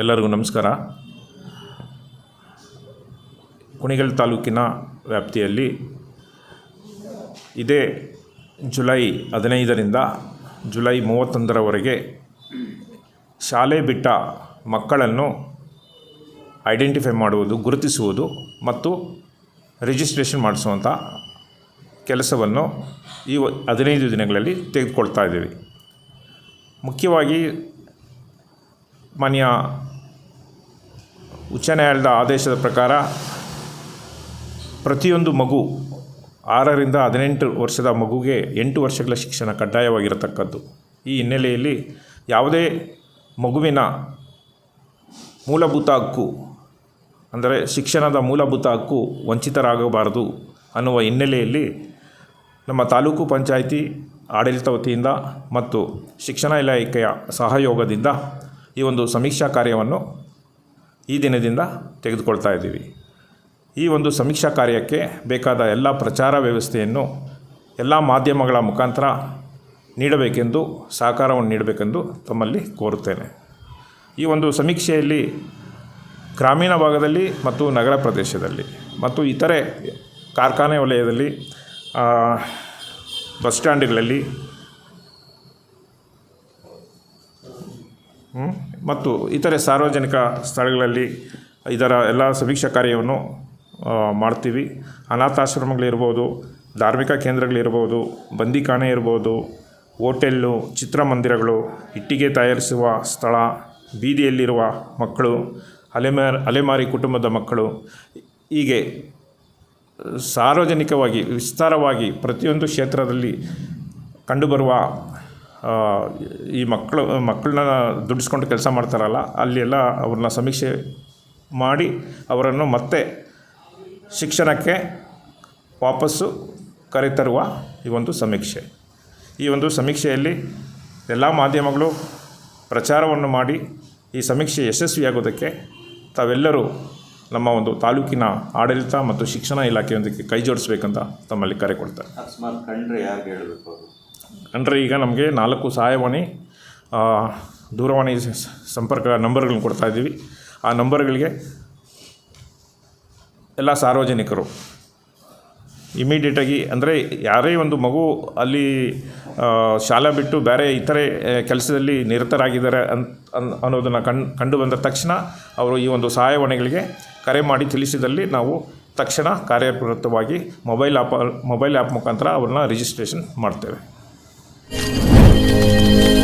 ಎಲ್ಲರಿಗೂ ನಮಸ್ಕಾರ. ಕುಣಿಗಲ್ ತಾಲೂಕಿನ ವ್ಯಾಪ್ತಿಯಲ್ಲಿ ಇದೇ ಜುಲೈ ಹದಿನೈದರಿಂದ ಜುಲೈ ಮೂವತ್ತೊಂದರವರೆಗೆ ಶಾಲೆ ಬಿಟ್ಟ ಮಕ್ಕಳನ್ನು ಐಡೆಂಟಿಫೈ ಮಾಡುವುದು, ಗುರುತಿಸುವುದು ಮತ್ತು ರಿಜಿಸ್ಟ್ರೇಷನ್ ಮಾಡಿಸುವಂಥ ಕೆಲಸವನ್ನು ಈ ಹದಿನೈದು ದಿನಗಳಲ್ಲಿ ತೆಗೆದುಕೊಳ್ತಾ ಇದ್ದೀವಿ. ಮುಖ್ಯವಾಗಿ ಮಾನ್ಯ ಉಚ್ಚ ನ್ಯಾಯಾಲಯದ ಆದೇಶದ ಪ್ರಕಾರ ಪ್ರತಿಯೊಂದು ಮಗು ಆರರಿಂದ ಹದಿನೆಂಟು ವರ್ಷದ ಮಗುಗೆ ಎಂಟು ವರ್ಷಗಳ ಶಿಕ್ಷಣ ಕಡ್ಡಾಯವಾಗಿರತಕ್ಕದ್ದು. ಈ ಹಿನ್ನೆಲೆಯಲ್ಲಿ ಯಾವುದೇ ಮಗುವಿನ ಮೂಲಭೂತ ಹಕ್ಕು, ಅಂದರೆ ಶಿಕ್ಷಣದ ಮೂಲಭೂತ ಹಕ್ಕು ವಂಚಿತರಾಗಬಾರದು ಅನ್ನುವ ಹಿನ್ನೆಲೆಯಲ್ಲಿ ನಮ್ಮ ತಾಲೂಕು ಪಂಚಾಯಿತಿ ಆಡಳಿತ ವತಿಯಿಂದ ಮತ್ತು ಶಿಕ್ಷಣ ಇಲಾಖೆಯ ಸಹಯೋಗದಿಂದ ಈ ಒಂದು ಸಮೀಕ್ಷಾ ಕಾರ್ಯವನ್ನು ಈ ದಿನದಿಂದ ತೆಗೆದುಕೊಳ್ತಾ ಇದ್ದೀವಿ. ಈ ಒಂದು ಸಮೀಕ್ಷಾ ಕಾರ್ಯಕ್ಕೆ ಬೇಕಾದ ಎಲ್ಲ ಪ್ರಚಾರ ವ್ಯವಸ್ಥೆಯನ್ನು ಎಲ್ಲ ಮಾಧ್ಯಮಗಳ ಮುಖಾಂತರ ನೀಡಬೇಕೆಂದು, ಸಹಕಾರವನ್ನು ನೀಡಬೇಕೆಂದು ತಮ್ಮಲ್ಲಿ ಕೋರುತ್ತೇನೆ. ಈ ಒಂದು ಸಮೀಕ್ಷೆಯಲ್ಲಿ ಗ್ರಾಮೀಣ ಭಾಗದಲ್ಲಿ ಮತ್ತು ನಗರ ಪ್ರದೇಶದಲ್ಲಿ ಮತ್ತು ಇತರೆ ಕಾರ್ಖಾನೆ ವಲಯದಲ್ಲಿ ಬಸ್ ಸ್ಟ್ಯಾಂಡ್ಗಳಲ್ಲಿ ಮತ್ತು ಇತರೆ ಸಾರ್ವಜನಿಕ ಸ್ಥಳಗಳಲ್ಲಿ ಇದರ ಎಲ್ಲ ಸಮೀಕ್ಷಾ ಕಾರ್ಯವನ್ನು ಮಾಡ್ತೀವಿ. ಅನಾಥಾಶ್ರಮಗಳಿರ್ಬೋದು ಧಾರ್ಮಿಕ ಕೇಂದ್ರಗಳಿರ್ಬೋದು ಬಂದಿಖಾನೆ ಇರ್ಬೋದು, ಹೋಟೆಲ್ಲು, ಚಿತ್ರಮಂದಿರಗಳು, ಇಟ್ಟಿಗೆ ತಯಾರಿಸುವ ಸ್ಥಳ, ಬೀದಿಯಲ್ಲಿರುವ ಮಕ್ಕಳು ಅಲೆಮಾರ್ ಅಲೆಮಾರಿ ಕುಟುಂಬದ ಮಕ್ಕಳು. ಹೀಗೆ ಸಾರ್ವಜನಿಕವಾಗಿ, ವಿಸ್ತಾರವಾಗಿ ಪ್ರತಿಯೊಂದು ಕ್ಷೇತ್ರದಲ್ಲಿ ಕಂಡುಬರುವ ಈ ಮಕ್ಕಳು, ಮಕ್ಕಳನ್ನ ದುಡಿಸ್ಕೊಂಡು ಕೆಲಸ ಮಾಡ್ತಾರಲ್ಲ ಅಲ್ಲಿ ಎಲ್ಲ ಅವ್ರನ್ನ ಸಮೀಕ್ಷೆ ಮಾಡಿ ಅವರನ್ನು ಮತ್ತೆ ಶಿಕ್ಷಣಕ್ಕೆ ವಾಪಸ್ಸು ಕರೆತರುವ ಈ ಒಂದು ಸಮೀಕ್ಷೆ. ಈ ಒಂದು ಸಮೀಕ್ಷೆಯಲ್ಲಿ ಎಲ್ಲ ಮಾಧ್ಯಮಗಳು ಪ್ರಚಾರವನ್ನು ಮಾಡಿ ಈ ಸಮೀಕ್ಷೆ ಯಶಸ್ವಿಯಾಗೋದಕ್ಕೆ ತಾವೆಲ್ಲರೂ ನಮ್ಮ ಒಂದು ತಾಲೂಕಿನ ಆಡಳಿತ ಮತ್ತು ಶಿಕ್ಷಣ ಇಲಾಖೆಯೊಂದಿಗೆ ಕೈ ಜೋಡಿಸ್ಬೇಕಂತ ತಮ್ಮಲ್ಲಿ ಕರೆ ಕೊಡ್ತಾರೆ ಅಕಸ್ಮಾತ್ ಕಂಡ್ರೆ ಯಾರಿಗೆ ಹೇಳಬೇಕು ಅಂದರೆ ಈಗ ನಮಗೆ ನಾಲ್ಕು ಸಹಾಯವಾಣಿ ದೂರವಾಣಿ ಸಂಪರ್ಕ ನಂಬರ್ಗಳನ್ನ ಕೊಡ್ತಾ ಇದ್ದೀವಿ. ಆ ನಂಬರ್ಗಳಿಗೆ ಎಲ್ಲ ಸಾರ್ವಜನಿಕರು ಇಮಿಡಿಯೇಟಾಗಿ ಅಂದರೆ ಯಾರೇ ಒಂದು ಮಗು ಅಲ್ಲಿ ಶಾಲೆ ಬಿಟ್ಟು ಬೇರೆ ಇತರೆ ಕೆಲಸದಲ್ಲಿ ನಿರತರಾಗಿದ್ದಾರೆ ಅಂತ ಅನ್, ಅನ್ನೋದನ್ನು ಕಂಡು ಕಂಡು ಬಂದ ತಕ್ಷಣ ಅವರು ಈ ಒಂದು ಸಹಾಯವಾಣಿಗಳಿಗೆ ಕರೆ ಮಾಡಿ ತಿಳಿಸಿದಲ್ಲಿ ನಾವು ತಕ್ಷಣ ಕಾರ್ಯಪ್ರವೃತ್ತವಾಗಿ ಮೊಬೈಲ್ ಆ್ಯಪ್ ಮೊಬೈಲ್ ಆ್ಯಪ್ ಮುಖಾಂತರ ಅವ್ರನ್ನ ರಿಜಿಸ್ಟ್ರೇಷನ್ ಮಾಡ್ತೇವೆ. Thank you.